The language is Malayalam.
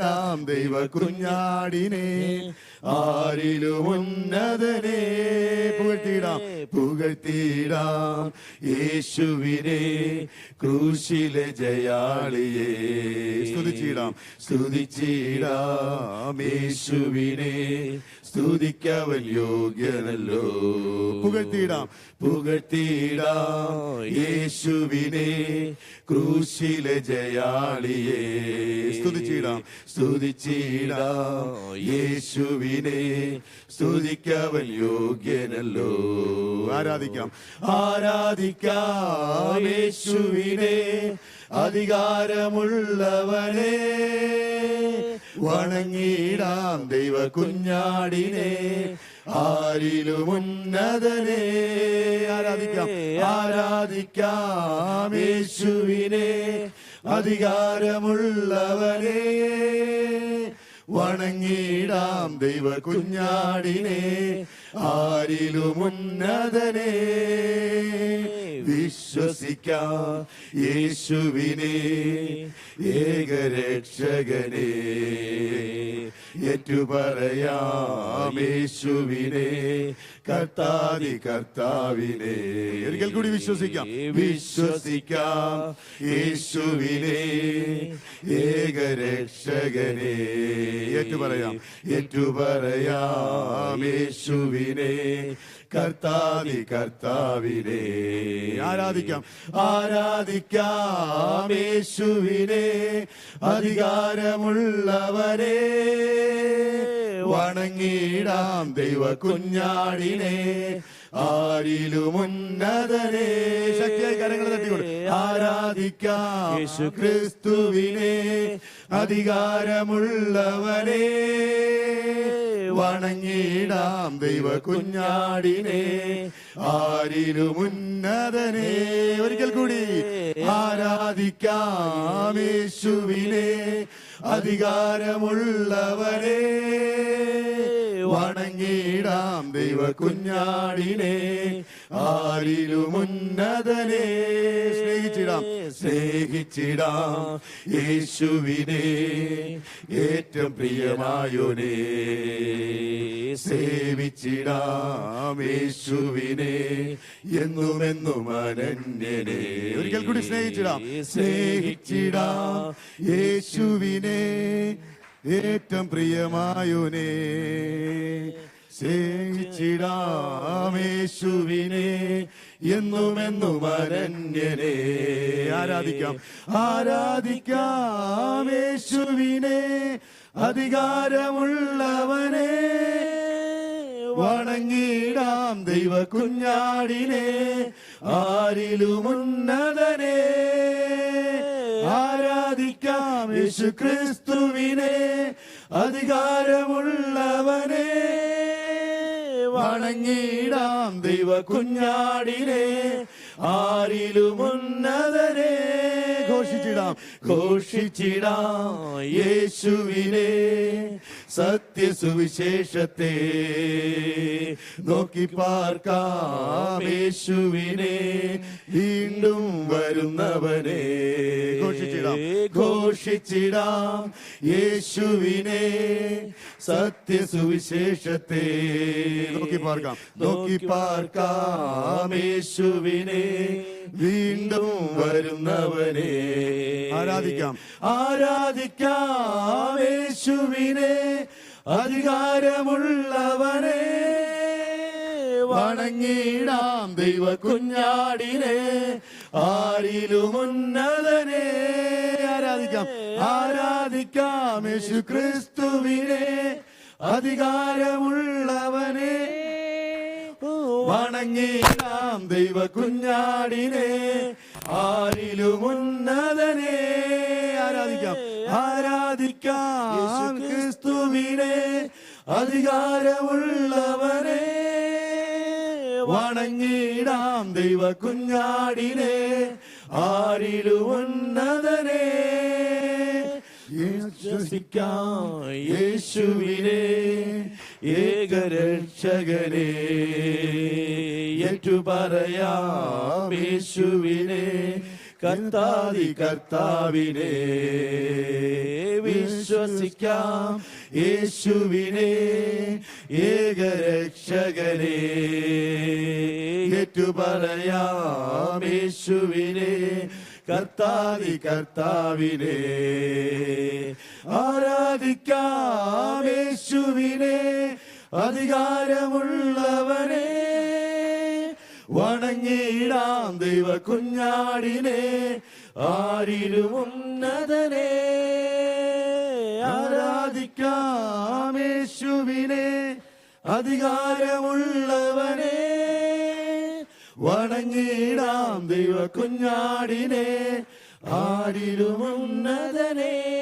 ാം ദൈവ കുഞ്ഞാടിനെ ആരിലും ഉന്നതനെ പുകഴ്ത്തിയിടാം പുകഴ്ത്തിയിടാം. യേശുവിനെ ക്രൂശിലെ ജയാളിയെ സ്തുതിച്ചിടാം സ്തുതിച്ചിടാം. യേശുവിനെ സ്തുതിക്കവൻ യോഗ്യനല്ലോ. പുകഴ്ത്തിയിടാം പുകഴ്ത്തിയിടാം. യേശുവിനെ ക്രൂശിലെ ജയാളിയെ സ്തുതിച്ചിടാം. സ്തുതിച്ചിടാം. യേശുവിനെ സ്തുതിക്കവൻ യോഗ്യനല്ലോ. ആരാധിക്കാം? ആരാധിക്കാം യേശുവിനെ. അധികാരമുള്ളവനെ. വണങ്ങിടാം ദൈവ കുഞ്ഞാടിനെ ആരിലും ഉന്നതനെ. ആരാധിക്കാം? ആരാധിക്കാം യേശുവിനെ. അധികാരമുള്ളവനെ വണങ്ങിടാം ദൈവ കുഞ്ഞാടിനെ ആരിലും ഉന്നതനെ വിശ്വസിക്കാം യേശുവിനെ ഏകരക്ഷകനെ. ഏറ്റുപറയാം യേശുവിനെ കർത്താതി കർത്താവിനെ. ഒരിക്കൽ കൂടി വിശ്വസിക്കാം. വിശ്വസിക്കാം യേശുവിനെ ഏകരക്ഷകനെ. ഏറ്റുപറയാം. ഏറ്റുപറയാം കർത്താതി കർത്താവിനെ ആരാധിക്കാം? ആരാധിക്കാം യേശുവിനെ. അധികാരമുള്ളവരെ. വണങ്ങിടാം ദൈവ കുഞ്ഞാടിനെ ആരിലും ഉന്നതനെ ശക്തിയായി കരങ്ങൾ തട്ടിക്കൊണ്ട് ആരാധിക്കാം യേശു ക്രിസ്തുവിനെ. അധികാരമുള്ളവരെ. വണങ്ങിടാം ദൈവ കുഞ്ഞാടിനെ ആരിലും ഉന്നതനെ ഒരിക്കൽ കൂടി ആരാധിക്കാമേശുവിനെ അധികാരമുള്ളവരെ. വണങ്ങിടാം ദൈവ കുഞ്ഞാടിനെ ആരിലും ഉന്നതനെ സ്നേഹിച്ചിടാം സ്നേഹിച്ചിടാം യേശുവിനെ. ഏറ്റവും പ്രിയമായോനെ സേവിച്ചിടാം യേശുവിനെ. എന്നും എന്നും അനന്യനെ ഒരിക്കൽ കൂടി സ്നേഹിച്ചിടാം സ്നേഹിച്ചിടാം യേശുവിനെ. ഏറ്റവും പ്രിയമായുനേ േശുവിനെ എന്നുമെന്നും എന്നും എന്നും ആരാധിക്കാം ആരാധിക്കാമേശുവിനെ അധികാരമുള്ളവനെ. വണങ്ങിടാം ദൈവ കുഞ്ഞാടിനെ ആരിലും ഉന്നതനെ ആരാധിക്കാം യേശു ക്രിസ്തുവിനെ അധികാരമുള്ളവനെ. വണങ്ങിടാം ദൈവ കുഞ്ഞാടിനെ ആരിലും ഉന്നതനെ ഘോഷിച്ചിടാം. ഘോഷിച്ചിടാം യേശുവിനെ. സത്യസുവിശേഷത്തെ നോക്കി പാർക്കാമേശുവിനെ വീണ്ടും വരുന്നവനെ ഘോഷിച്ചിടാം. ഘോഷിച്ചിടാം യേശുവിനെ. സത്യസുവിശേഷത്തെ നോക്കി പാർക്കാം. നോക്കി പാർക്കാമേശുവിനെ വീണ്ടും വരുന്നവനെ ആരാധിക്കാം. ആരാധിക്കാം യേശുവിനെ. അധികാരമുള്ളവനെ വണങ്ങിടാം ദൈവ കുഞ്ഞാടിനെ ആരിലും ഉന്നതനെ ആരാധിക്കാം. ആരാധിക്കാം യേശു ക്രിസ്തുവിനെ അധികാരമുള്ളവനെ വണങ്ങിടാം ദൈവ കുഞ്ഞാടിനെ ആരിലും ഉന്നതനെ ആരാധിക്കാം. ആരാധിക്കാം ക്രിസ്തുവിനെ അധികാരമുള്ളവനെ. വണങ്ങിടാം ദൈവ കുഞ്ഞാടിനെ ആരിലുന്നതനെ വിശ്വസിക്കാം യേശുവിനെ ഏകരക്ഷകനെ. ഏറ്റുപറയാം യേശുവിനെ കർത്താതി കർത്താവിനെ വിശ്വസിക്കാം. യേശുവിനെ ഏകരക്ഷകനെ ഏറ്റുപറയാം. യേശുവിനെ കർത്താതി കർത്താവിനെ ആരാധിക്കാം. യേശുവിനെ അധികാരമുള്ളവനെ വണങ്ങിയിടാം ദൈവ കുഞ്ഞാടിനെ ആരിലും ഉന്നതനെ. ആരാധിക്കാമേശുവിനെ അധികാരമുള്ളവനെ. വണങ്ങിയിടാം ദൈവ കുഞ്ഞാടിനെ ആരിലും ഉന്നതനെ.